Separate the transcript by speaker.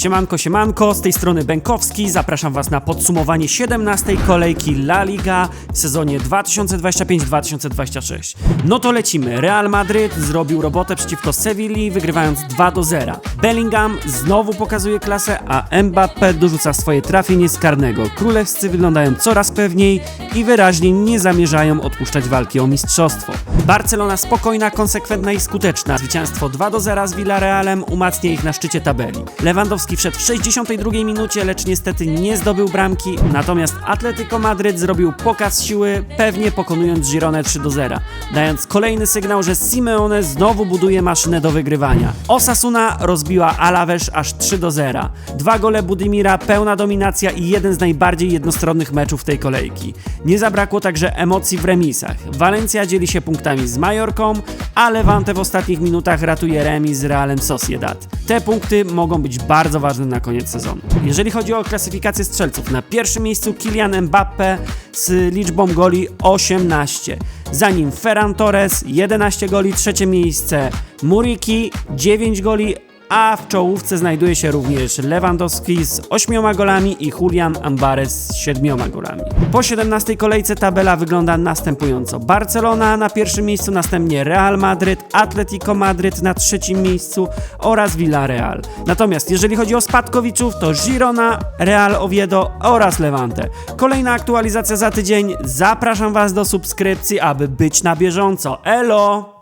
Speaker 1: Siemanko, siemanko, z tej strony Bękowski. Zapraszam Was na podsumowanie 17 kolejki La Liga w sezonie 2025-2026. No to lecimy. Real Madryt zrobił robotę przeciwko Sewilli, wygrywając 2 do 0. Bellingham znowu pokazuje klasę, a Mbappé dorzuca swoje trafienie z karnego. Królewscy wyglądają coraz pewniej i wyraźnie nie zamierzają odpuszczać walki o mistrzostwo. Barcelona spokojna, konsekwentna i skuteczna. Zwycięstwo 2 do 0 z Villarrealem umacnia ich na szczycie tabeli. Lewandowski wszedł w 62 minucie, lecz niestety nie zdobył bramki, natomiast Atletico Madryt zrobił pokaz siły, pewnie pokonując Girone 3 do 0, dając kolejny sygnał, że Simeone znowu buduje maszynę do wygrywania. Osasuna rozbiła Alaves aż 3 do 0. Dwa gole Budimira, pełna dominacja i jeden z najbardziej jednostronnych meczów tej kolejki. Nie zabrakło także emocji w remisach. Walencja dzieli się punktami z Majorką, a Levante w ostatnich minutach ratuje remis z Realem Sociedad. Te punkty mogą być bardzo ważne na koniec sezonu. Jeżeli chodzi o klasyfikację strzelców, na pierwszym miejscu Kylian Mbappe z liczbą goli 18. Za nim Ferran Torres 11 goli, trzecie miejsce Muriki 9 goli, a w czołówce znajduje się również Lewandowski z 8 golami i Julian Ambares z 7 golami. Po 17 kolejce tabela wygląda następująco. Barcelona na pierwszym miejscu, następnie Real Madryt, Atletico Madryt na trzecim miejscu oraz Villarreal. Natomiast jeżeli chodzi o spadkowiczów, to Girona, Real Oviedo oraz Levante. Kolejna aktualizacja za tydzień. Zapraszam Was do subskrypcji, aby być na bieżąco. Elo!